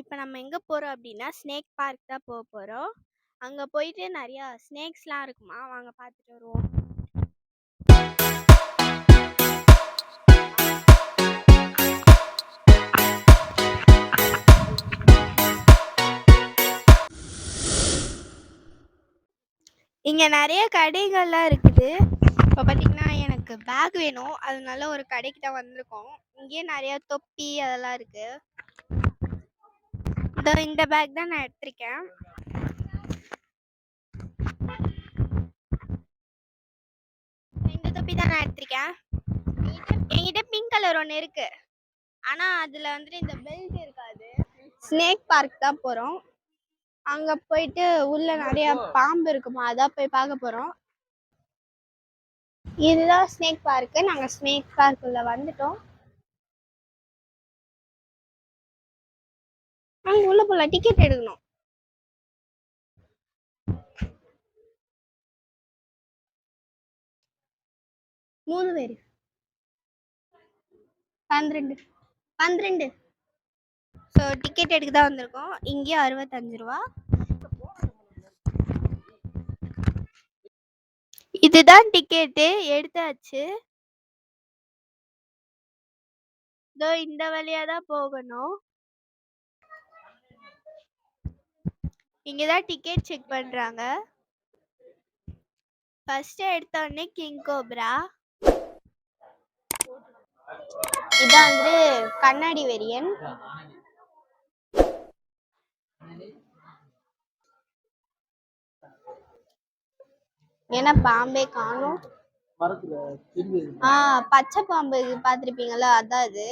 இப்போ நம்ம எங்கே போகிறோம் அப்படின்னா ஸ்னேக் பார்க் தான் போக போகிறோம் அங்கே போயிட்டு நிறையா ஸ்னேக்ஸ்லாம் இருக்குமா, வாங்க பார்த்துட்டு வருவோம். இங்கே நிறைய கடைகள்லாம் இருக்குது. இப்போ பார்த்தீங்கன்னா, எனக்கு பேக் வேணும். அதனால ஒரு கடைக்கு தான் வந்திருக்கோம். இங்கேயே நிறையா தொப்பி அதெல்லாம் இருக்குது இதோ இந்த பேக் தான் நான் எடுத்திருக்கேன். இந்த தொப்பி தான் நான் எடுத்திருக்கேன். என்கிட்ட என்கிட்ட பிங்க் கலர் ஒன்று இருக்கு. ஆனா, அதுல வந்துட்டு இந்த பெல்ட் இருக்காது. ஸ்னேக் பார்க் தான் போறோம். அங்க போயிட்டு உள்ள நிறைய பாம்பு இருக்குமா, அதான் போய் பார்க்க போறோம். இதுதான் ஸ்னேக் பார்க்கு. நாங்க ஸ்னேக் பார்க் உள்ள வந்துட்டோம். அங்க உள்ள போலாம். டிக்கெட் எடுக்கணும். மூணு பேர் பன்னிரெண்டு பன்னிரெண்டு ஸோ டிக்கெட் எடுக்க தான் வந்திருக்கோம். இங்கேயும் அறுபத்தஞ்சு ரூபா இதுதான் டிக்கெட்டு. எடுத்தாச்சு. இதோ இந்த வழியா தான் போகணும். இங்க தான் டிக்கெட் செக் பண்றாங்க. ஃபர்ஸ்ட் எடுத்த உடனே கிங் கோப்ரா. இதான் வந்து கண்ணாடி வெறியன். ஏன்னா பாம்பே காணும் ஆ பச்சை பாம்பு பார்த்துருப்பீங்கல்ல அதான் இது.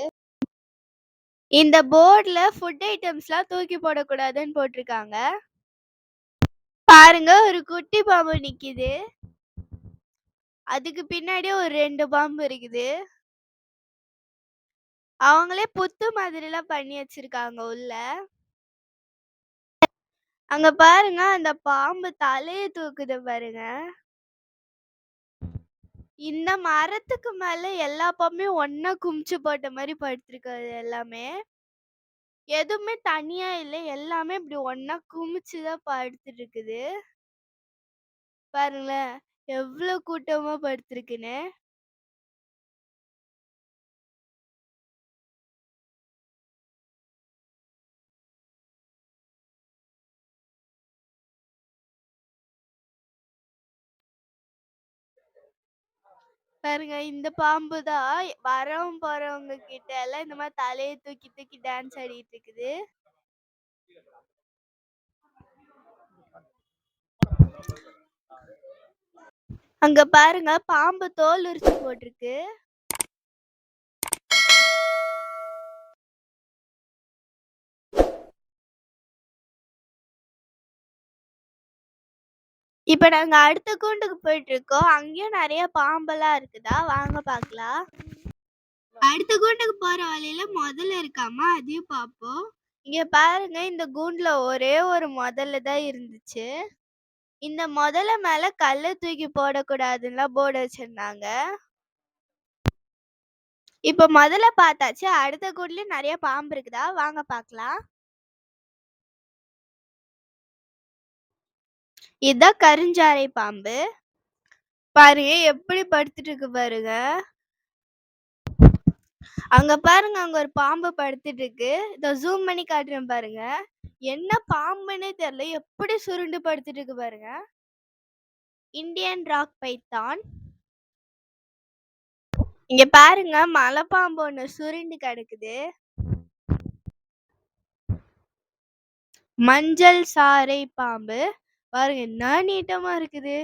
இந்த போர்டுல ஃபுட் ஐட்டம்ஸ்லாம் தூக்கி போடக்கூடாதுன்னு போட்டிருக்காங்க. பாருங்க ஒரு குட்டி பாம்பு நிக்குது. அதுக்கு பின்னாடி ஒரு ரெண்டு பாம்பு இருக்குது. அவங்களே புத்து மாதிரிலாம் பண்ணி வச்சிருக்காங்க உள்ள. அங்க பாருங்க அந்த பாம்பு தலைய தூக்குது பாருங்க. இந்த மரத்துக்கு மேல எல்லா பாம்பையும் ஒன்னா குமிச்சு போட்ட மாதிரி படுத்திருக்கு எல்லாமே. எதுவுமே தனியா இல்ல. எல்லாமே இப்படி ஒண்ணா குமிச்சு தான் படுத்துட்டு இருக்குது. பாருங்களேன், எவ்ளோ கூட்டமா படுத்திருக்குன்னு. பாருங்க இந்த பாம்பு தான் வரவும் போறவங்க கிட்ட எல்லாம் இந்த மாதிரி தலையை தூக்கி தூக்கி டான்ஸ் ஆடிட்டு இருக்குது. அங்க பாருங்க பாம்பு தோல் உரிச்சு போட்டிருக்கு. இப்ப நாங்க அடுத்த கூண்டுக்கு போயிட்டுருக்கோம். அங்கேயும் நிறைய பாம்பெல்லாம் இருக்குதா, வாங்க பார்க்கலாம். அடுத்த கூண்டுக்கு போற வழியில முதல்ல இருக்காமா, அதையும் பார்ப்போம். இங்க பாருங்க இந்த கூண்டுல ஒரே ஒரு முதல்ல தான் இருந்துச்சு. இந்த முதல்ல மேல கல்ல தூக்கி போடக்கூடாதுன்னுலாம் போர்டு வச்சிருந்தாங்க. இப்ப முதல்ல பார்த்தாச்சு. அடுத்த கூண்டுலயும் நிறைய பாம்பு இருக்குதா, வாங்க பார்க்கலாம். இதான் கருஞ்சாறை பாம்பு. பாருங்க எப்படி படுத்துட்டு இருக்கு பாருங்க. அங்க பாருங்க அங்க ஒரு பாம்பு படுத்துட்டு இருக்கு. இதோ ஜூம் பண்ணி காட்டுறேன் பாருங்க. என்ன பாம்புன்னே தெரியல. எப்படி சுருண்டு படுத்துட்டு இருக்கு பாருங்க. Indian rock python. இங்க பாருங்க மலைப்பாம்பு ஒண்ணு சுருண்டு கிடக்குது. மஞ்சள் சாறை பாம்பு. பாருங்க என்ன நீட்டமா இருக்குது.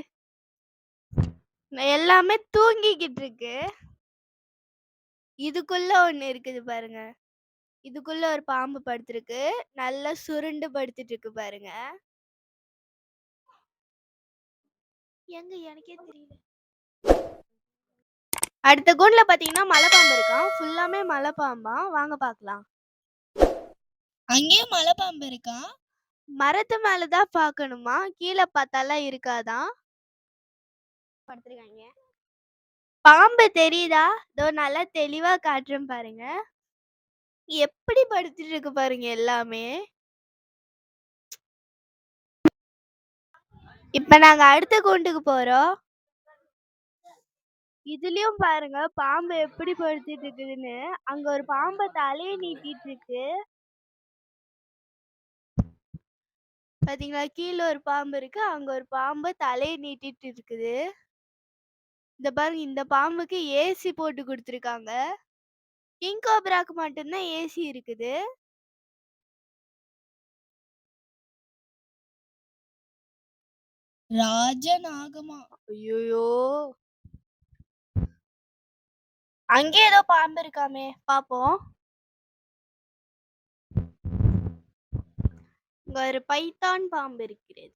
எல்லாமே தூங்கிக்கிட்டு இருக்கு. இதுக்குள்ள ஒண்ணு இருக்குது பாருங்க. இதுக்குள்ள ஒரு பாம்பு படுத்திருக்கு. நல்லா சுருண்டு படுத்துட்டு இருக்கு பாருங்க. எங்க எனக்கே தெரியல. அடுத்த கூண்டுல பார்த்தீங்கன்னா மலைப்பாம்பு இருக்காம். ஃபுல்லாமே மலைப்பாம்பாம். வாங்க பார்க்கலாம். அங்கேயும் மலைப்பாம்பு இருக்காம். மரத்து மேல தான் பார்க்கணுமா, கீழ பார்த்தாலாம் இருக்காதா படுத்துருக்காங்க பாம்பு தெரியுதா? இதோ நல்லா தெளிவா காட்டுறேன் பாருங்க. எப்படி படுத்துட்டு இருக்கு பாருங்க எல்லாமே. இப்ப நாங்க அடுத்த கூண்டுக்கு போறோம். இதுலயும் பாருங்க பாம்பு எப்படி படுத்துட்டு இருக்குதுன்னு. அங்க ஒரு பாம்பு தலைய நீட்டிட்டு இருக்கு. பாத்தீங்களா? கீழ ஒரு பாம்பு இருக்கு. அங்க ஒரு பாம்பு தலைய நீட்டிட்டு இருக்குது. இந்த பாருங்க இந்த பாம்புக்கு ஏசி போட்டு குடுத்துருக்காங்க. கிங் கோப்ராக்கு மட்டும் தான் ஏசி இருக்குது. ராஜநாகமா? ஐயையோ! அங்கே ஏதோ பாம்பு இருக்காமே! பாப்போம். இங்க ஒரு பைத்தான் பாம்பு இருக்கிறது.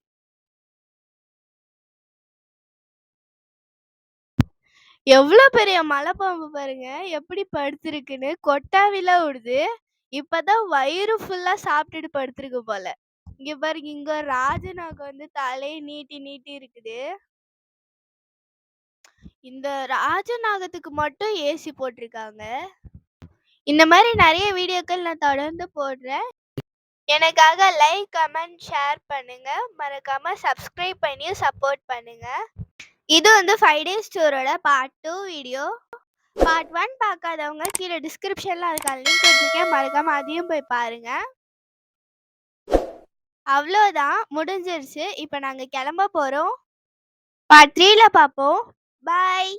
எவ்ளோ பெரிய மலை பாம்பு பாருங்க. எப்படி படுத்திருக்குன்னு. கொட்டாவில விடுது. இப்பதான் வயிறு ஃபுல்லா சாப்பிட்டுட்டு படுத்திருக்கு போல. இங்க பாருங்க இங்க ஒரு ராஜநாகம் வந்து தலையை நீட்டி நீட்டி இருக்குது. இந்த ராஜநாகத்துக்கு மட்டும் ஏசி போட்டிருக்காங்க. இந்த மாதிரி நிறைய வீடியோக்கள் நான் தொடர்ந்து போடுறேன். எனக்காக லைக், கமெண்ட், ஷேர் பண்ணுங்க. மறக்காம சப்ஸ்கிரைப் பண்ணி சப்போர்ட் பண்ணுங்க. இது வந்து five days டூரோட part two video. Part one பார்க்காதவங்க கீழே டிஸ்கிரிப்ஷன்ல அதுக்கான லிங்க் வச்சிருக்கேன். மறக்காம அதையும் போய் பாருங்க. அவ்வளோதான் முடிஞ்சிருச்சு. இப்போ நாங்கள் கிளம்ப போகிறோம் பார்ட் த்ரீல பார்ப்போம். பாய்.